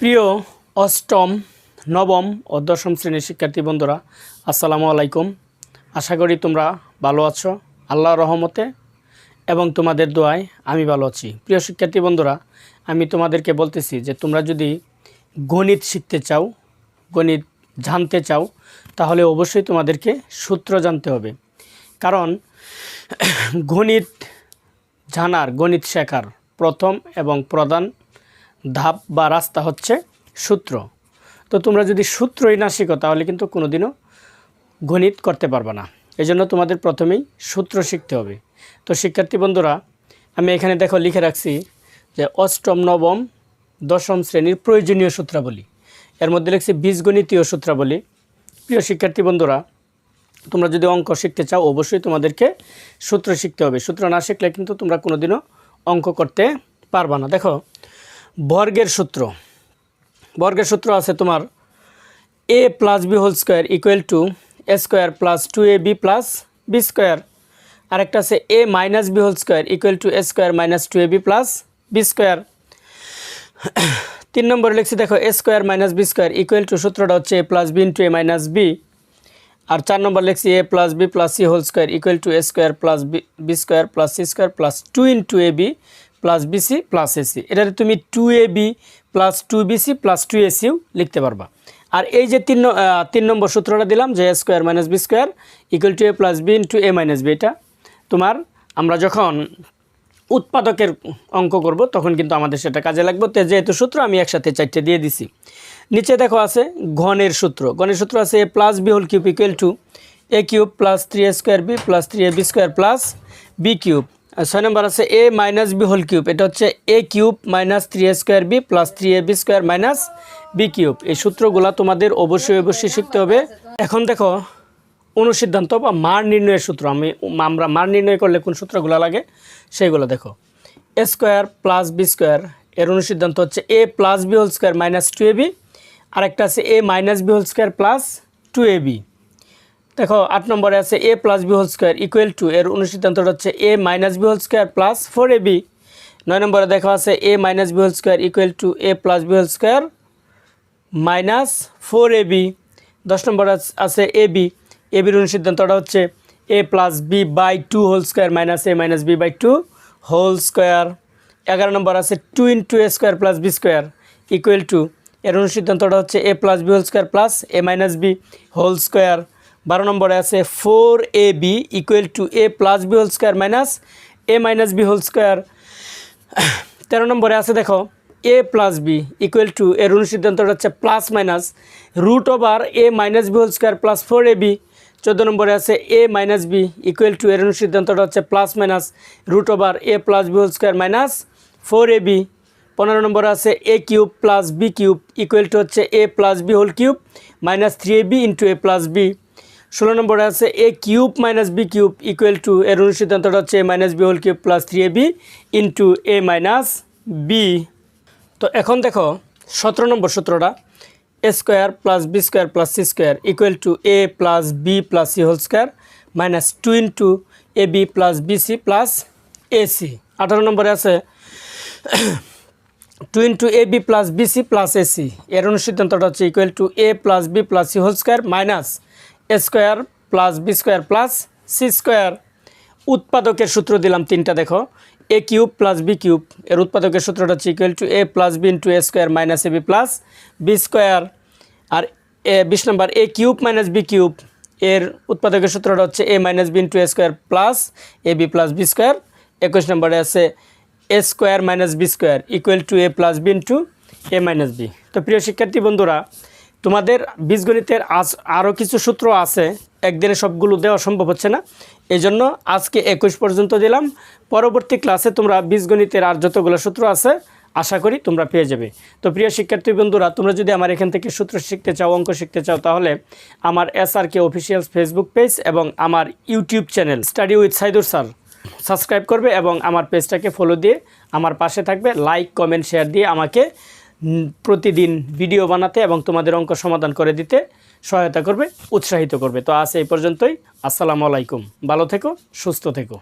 প্রিয় অষ্টম, নবম ও দশম শ্রেণির শিক্ষার্থী বন্ধুরা, আসসালামু আলাইকুম। আশা করি তোমরা ভালো আছো আল্লাহ রহমতে, এবং তোমাদের দোয়ায় আমি ভালো আছি। প্রিয় শিক্ষার্থী বন্ধুরা, আমি তোমাদেরকে বলতেছি যে তোমরা যদি গণিত শিখতে চাও, গণিত জানতে চাও, তাহলে অবশ্যই তোমাদেরকে সূত্র জানতে হবে। কারণ গণিত জানার, গণিত শেখার প্রথম এবং প্রধান ধাপ বা রাস্তা হচ্ছে সূত্র। তো তোমরা যদি সূত্রই না শিখো, তাহলে কিন্তু কোনোদিনও গণিত করতে পারবে না। এই জন্য তোমাদের প্রথমেই সূত্র শিখতে হবে। তো শিক্ষার্থী বন্ধুরা, আমি এখানে দেখো লিখে রাখছি যে অষ্টম, নবম, দশম শ্রেণির প্রয়োজনীয় সূত্রাবলী। এর মধ্যে লিখছি বীজগণিতীয় সূত্রাবলী। প্রিয় শিক্ষার্থী বন্ধুরা, তোমরা যদি অঙ্ক শিখতে চাও, অবশ্যই তোমাদেরকে সূত্র শিখতে হবে। সূত্র না শিখলে কিন্তু তোমরা কোনোদিনও অঙ্ক করতে পারবা না। দেখো বর্গের সূত্র। বর্গের সূত্র আছে তোমার a plus b whole square equal to a square plus two a b plus b square আরেকটা আছে a minus b whole square equal to a square minus two a b plus b square তিন নম্বরে লিখছি, দেখো a square minus b square equal to সূত্রটা হচ্ছে a plus b into a minus b আর চার নম্বর লিখছি a plus b plus c whole square equal to a square plus b b square plus c square plus two into a b plus b c plus a c এটাতে তুমি two a b plus two b c plus two a CO লিখতে পারবা। আর এই যে তিন তিন নম্বর সূত্রটা দিলাম যে a square minus b square equal to a plus b into a minus b এটা তোমার আমরা যখন উৎপাদকের অঙ্ক করব তখন কিন্তু আমাদের সেটা কাজে লাগবে। তো যেহেতু সূত্র, আমি একসাথে চারটে দিয়ে দিছি। নিচে দেখো আছে ঘনের সূত্র। ঘনের সূত্র আছে a plus b whole cube equal to a cube plus three a square b plus three a b square plus b cube ছয় নম্বর আছে a minus b whole cube এটা হচ্ছে a cube minus three a square b plus three a b square minus b cube এই সূত্রগুলা তোমাদের অবশ্যই অবশ্যই শিখতে হবে। এখন দেখো, অনুসিদ্ধান্ত বা মার নির্ণয়ের সূত্র। আমি, আমরা মার নির্ণয় করলে কোন সূত্রগুলো লাগে? সেইগুলো দেখো। A square plus b square এর অনুসিদ্ধান্ত হচ্ছে a plus b whole square minus two a b আরেকটা আছে a minus b whole square plus two a b দেখো, আট নম্বরে আছে a plus b whole square equal to এর অনুসিদ্ধান্তটা হচ্ছে a minus b whole square plus four a b নয় নম্বরে দেখা আছে a minus b whole square equal to a plus b whole square minus four a b দশ number আছে A B A বির অনুসিদ্ধান্তটা হচ্ছে a plus b by two whole square minus a minus b by two whole square এগারো নম্বর আছে two into a square plus b square equal to এর অনুসিদ্ধান্তটা হচ্ছে a plus b whole square plus a minus b whole square বারো নম্বরে আছে four a b equal to a plus b whole square minus a minus b whole square তেরো নম্বরে আছে দেখো a plus b equal to এর অনুসিদ্ধান্তটা হচ্ছে plus minus root over a minus b whole square plus four a b চোদ্দ নম্বরে আছে a minus b equal to এর অনুসিদ্ধান্তটা হচ্ছে plus minus root over a plus b whole square minus four a b পনেরো নম্বরে আছে a cube plus b cube equal to হচ্ছে a plus b whole cube minus three a b into a plus b ষোলো নম্বরে আছে a cube minus b cube equal to এর অনুসিদ্ধান্তটা হচ্ছে a minus b whole cube plus three a b into a minus b তো এখন দেখো, সতেরো নম্বর সূত্রটা a square plus b square plus c square equal to a plus b plus c whole square minus two into a b plus b c plus a c আঠারো নম্বরে আছে two into a b plus b c plus a c এর অনুসিদ্ধান্তটা হচ্ছে equal to a plus b plus c whole square minus square plus b square plus c square. উৎপাদকের সূত্র দিলাম তিনটা, দেখো। A cube plus b cube. এর উৎপাদকের সূত্রটা হচ্ছে equal to a plus b into a square minus a b plus b square আর এ, বিশ number a cube minus b cube. এর উৎপাদকের সূত্রটা হচ্ছে a minus b into a square plus a b plus b square একুশ নম্বরে আছে a square minus b square equal to a plus b into a minus b তো প্রিয় শিক্ষার্থী বন্ধুরা তোমাদের বীজগণিতের আজ আরও কিছু সূত্র আছে, একদিনে সবগুলো দেওয়া সম্ভব হচ্ছে না। এই জন্য আজকে একুশ পর্যন্ত দিলাম। পরবর্তী ক্লাসে তোমরা বীজগণিতের আর যতগুলো সূত্র আছে, আশা করি তোমরা পেয়ে যাবে। তো প্রিয় শিক্ষার্থী বন্ধুরা, তোমরা যদি আমার এখান থেকে সূত্র শিখতে চাও, অঙ্ক শিখতে চাও, তাহলে আমার S R K official Facebook page এবং আমার YouTube channel study with Saidur sir subscribe করবে এবং আমার পেজটাকে ফলো দিয়ে আমার পাশে থাকবে। লাইক, কমেন্ট, শেয়ার দিয়ে আমাকে প্রতিদিন ভিডিও বানাতে এবং তোমাদের অঙ্ক সমাধান করে দিতে সহায়তা করবে, উৎসাহিত করবে। তো আজ এই পর্যন্তই। আসসালামু আলাইকুম। ভালো থেকো, সুস্থ থেকো।